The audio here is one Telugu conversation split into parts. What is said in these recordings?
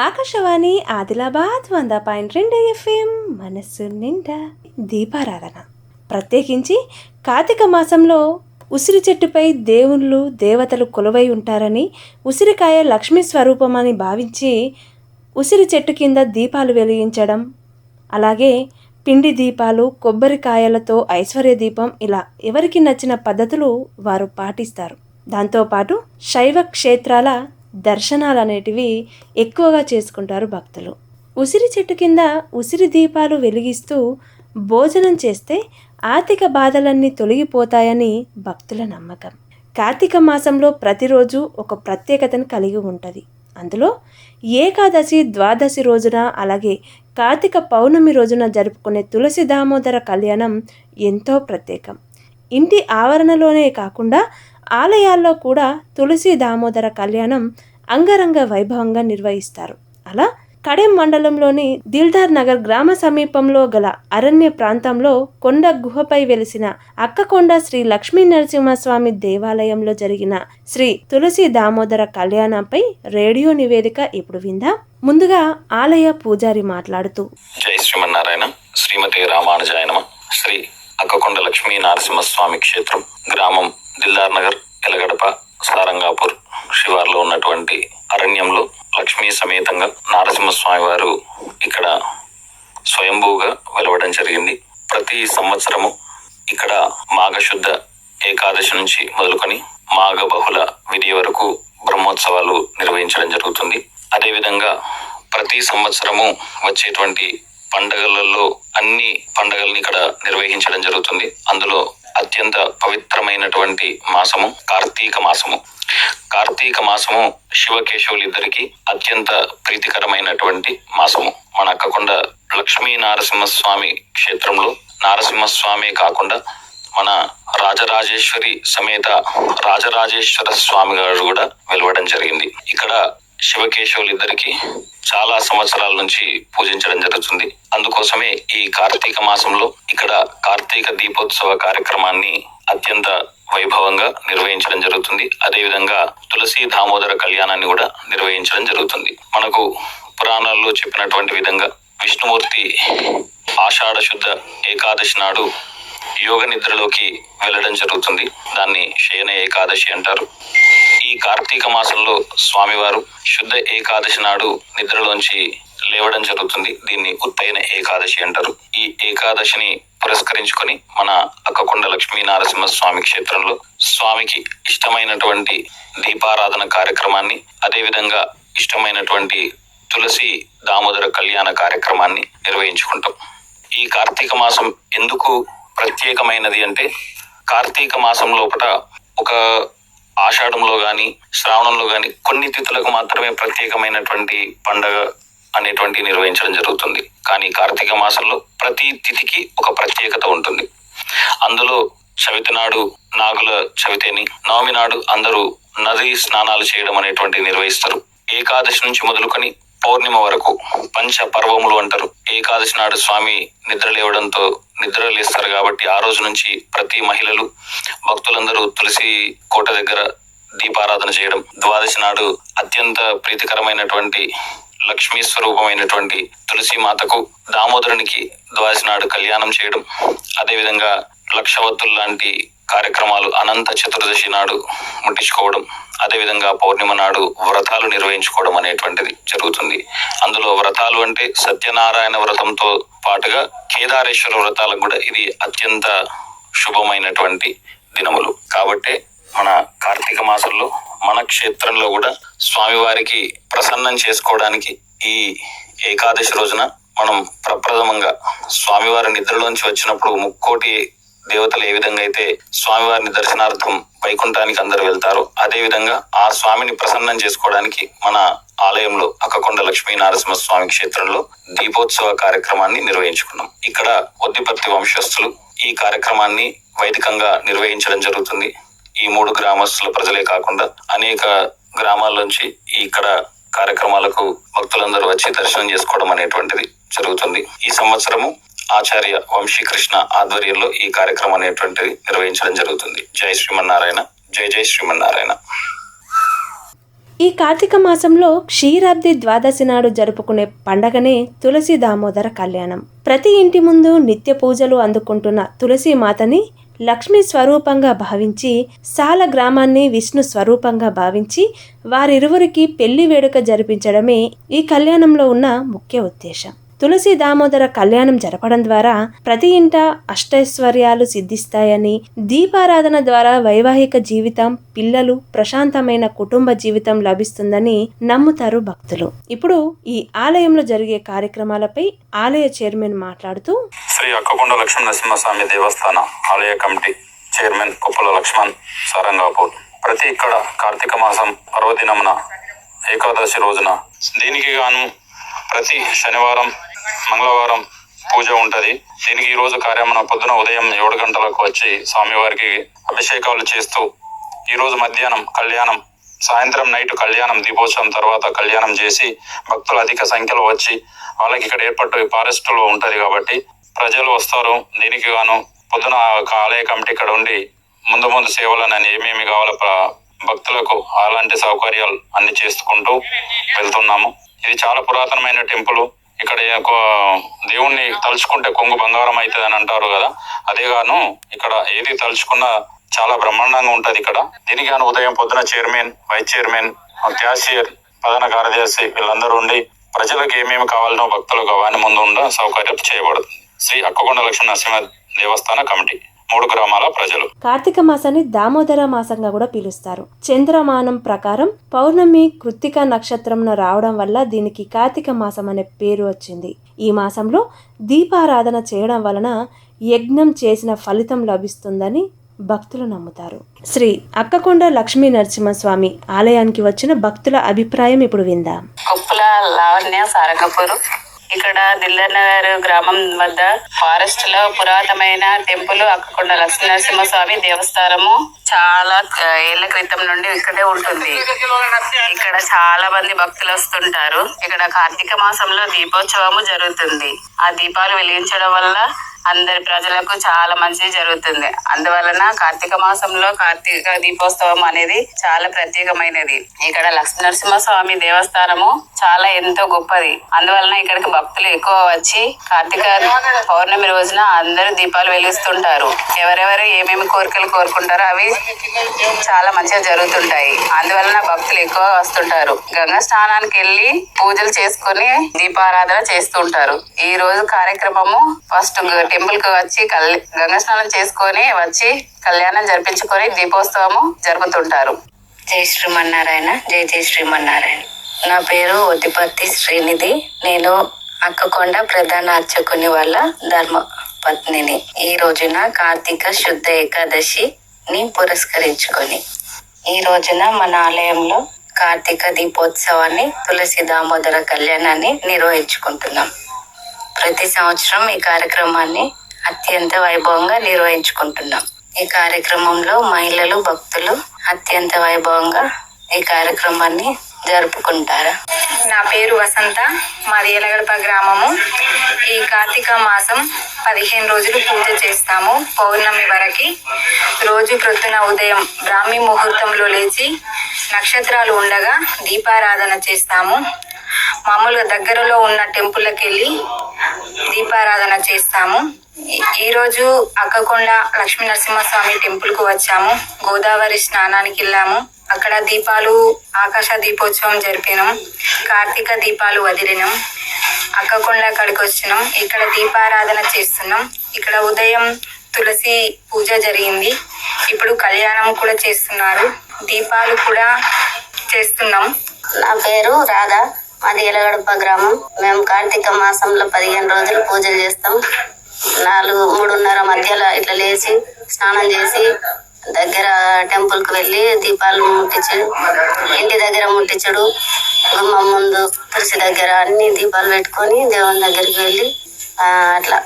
ఆకాశవాణి ఆదిలాబాద్ వంద పాయింట్ రెండు ఎఫ్ఎం మనస్సు నిండా దీపారాధన. ప్రత్యేకించి కార్తీక మాసంలో ఉసిరి చెట్టుపై దేవుళ్ళు దేవతలు కొలువై ఉంటారని ఉసిరికాయ లక్ష్మీ స్వరూపమని భావించి ఉసిరి చెట్టు కింద దీపాలు వెలిగించడం అలాగే పిండి దీపాలు కొబ్బరికాయలతో ఐశ్వర్య దీపం ఇలా ఎవరికి నచ్చిన పద్ధతులు వారు పాటిస్తారు. దాంతోపాటు శైవ క్షేత్రాల దర్శనాలు అనేటివి ఎక్కువగా చేసుకుంటారు భక్తులు. ఉసిరి చెట్టు కింద ఉసిరి దీపాలు వెలిగిస్తూ భోజనం చేస్తే ఆర్థిక బాధలన్నీ తొలగిపోతాయని భక్తుల నమ్మకం. కార్తీక మాసంలో ప్రతిరోజు ఒక ప్రత్యేకతను కలిగి ఉంటుంది. అందులో ఏకాదశి ద్వాదశి రోజున అలాగే కార్తీక పౌర్ణమి రోజున జరుపుకునే తులసి దామోదర కళ్యాణం ఎంతో ప్రత్యేకం. ఇంటి ఆవరణలోనే కాకుండా ఆలయాల్లో కూడా తులసి దామోదర కళ్యాణం అంగరంగ వైభవంగా నిర్వహిస్తారు. అలా కడెం మండలంలోని దిల్దార్ నగర్ గ్రామ సమీపంలో గల అరణ్య ప్రాంతంలో కొండ గుహపై వెలిసిన అక్కకొండ శ్రీ లక్ష్మీ నరసింహస్వామి దేవాలయంలో జరిగిన శ్రీ తులసి దామోదర కళ్యాణంపై రేడియో నివేదిక ఇప్పుడు విందా. ముందుగా ఆలయ పూజారి మాట్లాడుతూ. జై శ్రీమన్నారాయణ. శ్రీమతి రామానుజాయనమ శ్రీ అక్కకొండ లక్ష్మీ నరసింహస్వామి క్షేత్రం గ్రామం దిల్దార్ నగర్ ఎలగడప సారంగాపూర్ శివార్లో ఉన్నటువంటి అరణ్యంలో లక్ష్మీ సమేతంగా నరసింహస్వామి వారు ఇక్కడ స్వయంభూగా వెలవడం జరిగింది. ప్రతి సంవత్సరము ఇక్కడ మాఘశుద్ధ ఏకాదశి నుంచి మొదలుకొని మాఘ బహుళ విధి వరకు బ్రహ్మోత్సవాలు నిర్వహించడం జరుగుతుంది. అదేవిధంగా ప్రతి సంవత్సరము వచ్చేటువంటి పండగలలో అన్ని పండగల్ని ఇక్కడ నిర్వహించడం జరుగుతుంది. అందులో అత్యంత పవిత్రమైనటువంటి మాసము కార్తీక మాసము. కార్తీక మాసము శివకేశవులిద్దరికి అత్యంత ప్రీతికరమైనటువంటి మాసము. మన అక్కకొండ లక్ష్మీ నారసింహస్వామి క్షేత్రంలో నారసింహస్వామి కాకుండా మన రాజరాజేశ్వరి సమేత రాజరాజేశ్వర స్వామి గారు కూడా వెలవడం జరిగింది. ఇక్కడ శివకేశవులిద్దరికి చాలా సంవత్సరాల నుంచి పూజించడం జరుగుతుంది. అందుకోసమే ఈ కార్తీక మాసంలో ఇక్కడ కార్తీక దీపోత్సవ కార్యక్రమాన్ని అత్యంత వైభవంగా నిర్వహించడం జరుగుతుంది. అదేవిధంగా తులసి దామోదర కళ్యాణాన్ని కూడా నిర్వహించడం జరుగుతుంది. మనకు పురాణాల్లో చెప్పినటువంటి విధంగా విష్ణుమూర్తి ఆషాఢ శుద్ధ ఏకాదశి నాడు యోగ నిద్రలోకి వెళ్ళడం జరుగుతుంది. దాన్ని శయన ఏకాదశి అంటారు. ఈ కార్తీక మాసంలో స్వామివారు శుద్ధ ఏకాదశి నాడు నిద్రలోంచి లేవడం జరుగుతుంది. దీన్ని ఉత్తైన ఏకాదశి అంటారు. ఈ ఏకాదశిని పురస్కరించుకొని మన అక్కకొండ లక్ష్మీ నారసింహ స్వామి క్షేత్రంలో స్వామికి ఇష్టమైనటువంటి దీపారాధన కార్యక్రమాన్ని అదేవిధంగా ఇష్టమైనటువంటి తులసి దామోదర కళ్యాణ కార్యక్రమాన్ని నిర్వహించుకుంటాం. ఈ కార్తీక మాసం ఎందుకు ప్రత్యేకమైనది అంటే కార్తీక మాసం లోపల ఒక ఆషాఢంలో గాని శ్రావణంలో గాని కొన్ని తిథులకు మాత్రమే ప్రత్యేకమైనటువంటి పండగ అనేటువంటి నిర్వహించడం జరుగుతుంది. కానీ కార్తీక మాసంలో ప్రతి తిథికి ఒక ప్రత్యేకత ఉంటుంది. అందులో చవితి నాడు నాగుల చవితిని నవమి నాడు అందరూ నది స్నానాలు చేయడం అనేటువంటి నిర్వహిస్తారు. ఏకాదశి నుంచి మొదలుకొని పౌర్ణిమ వరకు పంచ పర్వములు అంటారు. ఏకాదశి నాడు స్వామి నిద్ర నిద్రలేస్తారు నిద్ర లేస్తారు కాబట్టి ఆ రోజు నుంచి ప్రతి మహిళలు భక్తులందరూ తులసి కోట దగ్గర దీపారాధన చేయడం ద్వాదశి నాడు అత్యంత ప్రీతికరమైనటువంటి లక్ష్మీ స్వరూపమైనటువంటి తులసి మాతకు దామోదరునికి ద్వాదశి నాడు కళ్యాణం చేయడం అదేవిధంగా లక్షవత్తులు లాంటి కార్యక్రమాలు అనంత చతుర్దశి నాడు ముట్టించుకోవడం అదేవిధంగా పౌర్ణిమ నాడు వ్రతాలు నిర్వహించుకోవడం అనేటువంటిది జరుగుతుంది. అందులో వ్రతాలు అంటే సత్యనారాయణ వ్రతంతో పాటుగా కేదారేశ్వర వ్రతాలకు కూడా ఇది అత్యంత శుభమైనటువంటి దినములు. కాబట్టి మన కార్తీక మాసంలో మన క్షేత్రంలో కూడా స్వామివారికి ప్రసన్నం చేసుకోవడానికి ఈ ఏకాదశి రోజున మనం ప్రప్రథమంగా స్వామివారి నిద్రలోంచి వచ్చినప్పుడు ముక్కోటి దేవతలు ఏ విధంగా అయితే స్వామివారిని దర్శనార్థం వైకుంఠానికి అందరు వెళ్తారో అదే విధంగా ఆ స్వామిని ప్రసన్నం చేసుకోవడానికి మన ఆలయంలో అక్కకొండ లక్ష్మీ నారసింహ స్వామి క్షేత్రంలో దీపోత్సవ కార్యక్రమాన్ని నిర్వహించుకున్నాం. ఇక్కడ ఒద్దిపర్తి వంశస్థులు ఈ కార్యక్రమాన్ని వైదికంగా నిర్వహించడం జరుగుతుంది. ఈ మూడు గ్రామస్తుల ప్రజలే కాకుండా అనేక గ్రామాల నుంచి ఇక్కడ కార్యక్రమాలకు భక్తులందరూ వచ్చి దర్శనం చేసుకోవడం అనేటువంటిది జరుగుతుంది. ఈ సంవత్సరము ఆచార్య వంశీకృష్ణ ఆధ్వర్యంలో ఈ కార్యక్రమం అనేటువంటిది నిర్వహించడం జరుగుతుంది. జై శ్రీమన్నారాయణ. జై జై శ్రీమన్నారాయణ. ఈ కార్తీక మాసంలో క్షీరాబ్ది ద్వాదశి నాడు జరుపుకునే పండగనే తులసి దామోదర కళ్యాణం. ప్రతి ఇంటి ముందు నిత్య పూజలు అందుకుంటున్న తులసి మాతని లక్ష్మీ స్వరూపంగా భావించి సాల గ్రామాన్ని విష్ణు స్వరూపంగా భావించి వారిరువురికి పెళ్ళి వేడుక జరిపించడమే ఈ కళ్యాణంలో ఉన్న ముఖ్య ఉద్దేశం. తులసి దామోదర కళ్యాణం జరపడం ద్వారా ప్రతి ఇంట అష్టైశ్వర్యాలు సిద్ధిస్తాయని దీపారాధన ద్వారా వైవాహిక జీవితం పిల్లలు ప్రశాంతమైన కుటుంబ జీవితం లభిస్తుందని నమ్ముతారు భక్తులు. ఇప్పుడు ఈ ఆలయంలో జరిగే కార్యక్రమాలపై ఆలయ చైర్మన్ మాట్లాడుతూ శ్రీ అక్కకొండ లక్ష్మీ నరసింహస్వామి దేవస్థాన ఆలయ కమిటీ చైర్మన్ కుప్పల లక్ష్మణ్ సారంగాపూర్. ప్రతి ఇక్కడ కార్తీక మాసం పర్వదినమున ఏకాదశి రోజున దీనికి గాను ప్రతి శనివారం మంగళవారం పూజ ఉంటది. దీనికి ఈ రోజు కార్యమున పొద్దున ఉదయం ఏడు గంటలకు వచ్చి స్వామివారికి అభిషేకాలు చేస్తూ ఈ రోజు మధ్యాహ్నం కళ్యాణం సాయంత్రం నైట్ కళ్యాణం దీపోత్సవం తర్వాత కళ్యాణం చేసి భక్తులు అధిక సంఖ్యలో వచ్చి వాళ్ళకి ఇక్కడ ఏర్పట్టు ఫారెస్ట్లో ఉంటుంది కాబట్టి ప్రజలు వస్తారు. దీనికి గాను పొద్దున ఒక ఆలయ కమిటీ ఇక్కడ ఉండి ముందు ముందు సేవలను ఏమేమి కావాలో భక్తులకు అలాంటి సౌకర్యాలు అన్ని చేసుకుంటూ వెళ్తున్నాము. ఇది చాలా పురాతనమైన టెంపుల్. ఇక్కడ ఒక దేవుణ్ణి తలుచుకుంటే కొంగు బంగారం అవుతుంది అని అంటారు కదా. అదే గాను ఇక్కడ ఏది తలుచుకున్నా చాలా బ్రహ్మాండంగా ఉంటది ఇక్కడ. దీనికి గాను ఉదయం పొద్దున చైర్మన్ వైస్ చైర్మన్ క్యాషియర్ ప్రధాన కార్యదర్శి వీళ్ళందరూ ఉండి ప్రజలకు ఏమేమి కావాలనో భక్తులకు అవన్నీ ముందు ఉండ సౌకర్యం చేయబడుతుంది. శ్రీ అక్కకొండ లక్ష్మీ నరసింహ దేవస్థాన కమిటీ. మూడు గ్రామాల ప్రజలు. కార్తీక మాసాన్ని దామోదర మాసంగా కూడా పిలుస్తారు. చంద్రమానం ప్రకారం పౌర్ణమి కృత్తిక నక్షత్రంన రావడం వల్ల దీనికి కార్తీక మాసం అనే పేరు వచ్చింది. ఈ మాసంలో దీపారాధన చేయడం వలన యజ్ఞం చేసిన ఫలితం లభిస్తుందని భక్తులు నమ్ముతారు. శ్రీ అక్కకొండ లక్ష్మీ నరసింహస్వామి ఆలయానికి వచ్చిన భక్తుల అభిప్రాయం ఇప్పుడు విందాం. కొప్పుల లావణ్య సారంగపూర్ ఇక్కడ దిల్లనగర్ గ్రామం వద్ద ఫారెస్ట్లో పురాతనమైన టెంపుల్ అక్కకొండ లక్ష్మీనరసింహస్వామి దేవస్థానము చాలా ఏళ్ళ క్రితం నుండి ఇక్కడే ఉంటుంది. ఇక్కడ చాలా మంది భక్తులు వస్తుంటారు. ఇక్కడ కార్తీక మాసంలో దీపోత్సవము జరుగుతుంది. ఆ దీపాలు వెలిగించడం వల్ల అందరి ప్రజలకు చాలా మంచి జరుగుతుంది. అందువలన కార్తీక మాసంలో కార్తీక దీపోత్సవం అనేది చాలా ప్రత్యేకమైనది. ఇక్కడ లక్ష్మీ నరసింహస్వామి దేవస్థానము చాలా ఎంతో గొప్పది. అందువలన ఇక్కడికి భక్తులు ఎక్కువ వచ్చి కార్తీక పౌర్ణమి రోజున అందరూ దీపాలు వెలిగిస్తుంటారు. ఎవరెవరు ఏమేమి కోరికలు కోరుకుంటారో అవి చాలా మంచిగా జరుగుతుంటాయి. అందువలన భక్తులు ఎక్కువ వస్తుంటారు. గంగా స్నానానికి వెళ్ళి పూజలు చేసుకొని దీపారాధన చేస్తుంటారు ఈ రోజు కార్యక్రమము ఫస్ట్ టెంపుల్కు వచ్చి కల్- గంగా స్నానం చేసుకొని వచ్చి కళ్యాణం జరిపించుకొని దీపోత్సవము జరుపుతుంటారు. జై శ్రీమన్నారాయణ జై జై శ్రీమన్నారాయణ. నా పేరు ఒద్దిపత్తి శ్రీనిధి. నేను అక్కకొండ ప్రధాన అర్చకుని వల్ల ధర్మ పత్నిని ఈ రోజున కార్తీక శుద్ధ ఏకాదశిని పురస్కరించుకొని. ఈ రోజున మన ఆలయంలో కార్తీక దీపోత్సవాన్ని తులసి దామోదర కళ్యాణాన్ని నిర్వహించుకుంటున్నాం. ప్రతి సంవత్సరం ఈ కార్యక్రమాన్ని అత్యంత వైభవంగా నిర్వహించుకుంటున్నాం. ఈ కార్యక్రమంలో మహిళలు భక్తులు అత్యంత వైభవంగా ఈ కార్యక్రమాన్ని జరుపుకుంటారు. నా పేరు వసంత. మాది ఎలగడప గ్రామము. ఈ కార్తీక మాసం పదిహేను రోజులు పూజ చేస్తాము పౌర్ణమి వరకి. రోజు ప్రొద్దున ఉదయం బ్రాహ్మీ ముహూర్తంలో లేచి నక్షత్రాలు ఉండగా దీపారాధన చేస్తాము. మామూలుగా దగ్గరలో ఉన్న టెంపుల్కి వెళ్ళి దీపారాధన చేస్తాము. ఈరోజు అక్కకొండ లక్ష్మీ నరసింహస్వామి టెంపుల్కు వచ్చాము. గోదావరి స్నానానికి వెళ్ళాము. అక్కడ దీపాలు ఆకాశ దీపోత్సవం జరిపినాం. కార్తీక దీపాలు వదిలినాం. అక్కకొండ అక్కడికి వచ్చినాం. ఇక్కడ దీపారాధన చేస్తున్నాం. ఇక్కడ ఉదయం తులసి పూజ జరిగింది. ఇప్పుడు కళ్యాణం కూడా చేస్తున్నారు. దీపాలు కూడా చేస్తున్నాం. నా పేరు రాధా. మాది ఎలగడప గ్రామం. మేము కార్తీక మాసంలో పదిహేను రోజులు పూజలు చేస్తాం. నాలుగు మూడున్నర మధ్యలో ఇట్లా లేచి స్నానం చేసి దగ్గర టెంపుల్కి వెళ్ళి దీపాలు ముట్టించడు ఇంటి దగ్గర ముట్టించడు. గుమ్మం ముందు తులసి దగ్గర అన్ని దీపాలు పెట్టుకొని దేవుని దగ్గరికి వెళ్ళి అట్లా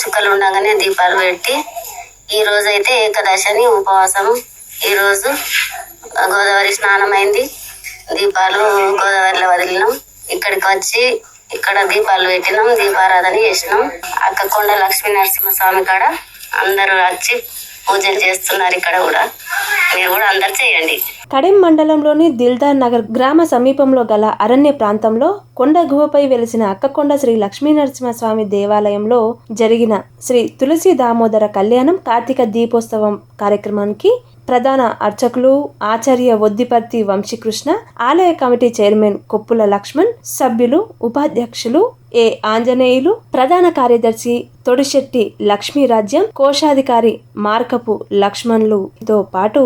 చుక్కలు ఉండగానే దీపాలు పెట్టి ఈ రోజు అయితే ఏకదశని ఉపవాసం ఈరోజు గోదావరి స్నానం అయింది దీపాలు గోదావరిలో వదిలినాం. ఇక్కడికి వచ్చి ఇక్కడ దీపాలు పెట్టినాం దీపారాధన చేసినాం. అక్క కొండ లక్ష్మీ నరసింహస్వామి కాడ అందరూ వచ్చి పూజలు చేస్తున్నారు ఇక్కడ కూడా. మీరు కూడా అందరు చేయండి. కడెం మండలంలోని దిల్దార్ నగర్ గ్రామ సమీపంలో గల అరణ్య ప్రాంతంలో కొండ గుహపై వెలిసిన అక్కకొండ శ్రీ లక్ష్మీనరసింహస్వామి దేవాలయంలో జరిగిన శ్రీ తులసి దామోదర కళ్యాణం కార్తీక దీపోత్సవం కార్యక్రమానికి ప్రధాన అర్చకులు ఆచార్య వద్దిపర్తి వంశీకృష్ణ ఆలయ కమిటీ చైర్మన్ కొప్పుల లక్ష్మణ్ సభ్యులు ఉపాధ్యక్షులు ఏ ఆంజనేయులు ప్రధాన కార్యదర్శి తొడిశెట్టి లక్ష్మీరాజ్యం కోశాధికారి మార్కపు లక్ష్మణులుతో పాటు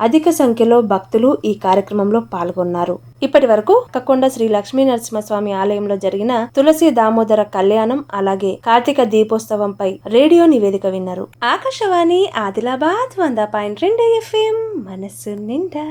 అధిక సంఖ్యలో భక్తులు ఈ కార్యక్రమంలో పాల్గొన్నారు. ఇప్పటి వరకు కక్కొండ శ్రీ లక్ష్మీ నరసింహస్వామి ఆలయంలో జరిగిన తులసి దామోదర కళ్యాణం అలాగే కార్తీక దీపోత్సవంపై రేడియో నివేదిక విన్నారు. ఆకాశవాణి ఆదిలాబాద్ వంద పాయింట్ రెండు ఎఫ్ఎం మనస్సు నిండా.